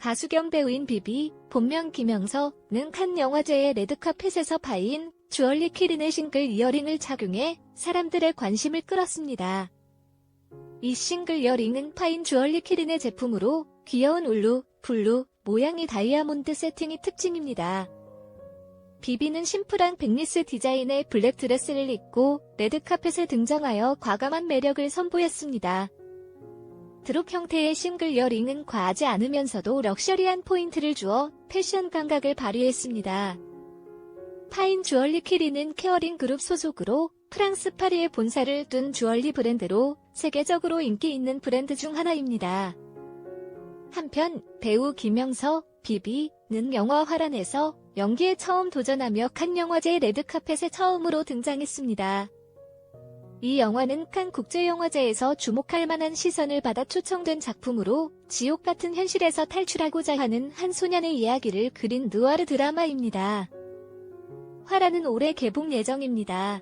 가수 겸 배우인 비비, 본명 김영서는 칸 영화제의 레드카펫에서 파인 주얼리 키린의 싱글 이어링을 착용해 사람들의 관심을 끌었습니다. 이 싱글 이어링은 파인 주얼리 키린의 제품으로 귀여운 울루, 블루, 모양이 다이아몬드 세팅이 특징입니다. 비비는 심플한 백리스 디자인의 블랙 드레스를 입고 레드카펫에 등장하여 과감한 매력을 선보였습니다. 드롭 형태의 싱글 이어링은 과하지 않으면서도 럭셔리한 포인트를 주어 패션 감각을 발휘했습니다. 파인 주얼리 키리는 케어링 그룹 소속으로 프랑스 파리에 본사를 둔 주얼리 브랜드로 세계적으로 인기 있는 브랜드 중 하나입니다. 한편 배우 김영서, 비비는 영화 화란에서 연기에 처음 도전하며 칸 영화제 레드카펫에 처음으로 등장했습니다. 이 영화는 칸 국제영화제에서 주목할 만한 시선을 받아 초청된 작품으로 지옥 같은 현실에서 탈출하고자 하는 한 소년의 이야기를 그린 느와르 드라마입니다. 화라는 올해 개봉 예정입니다.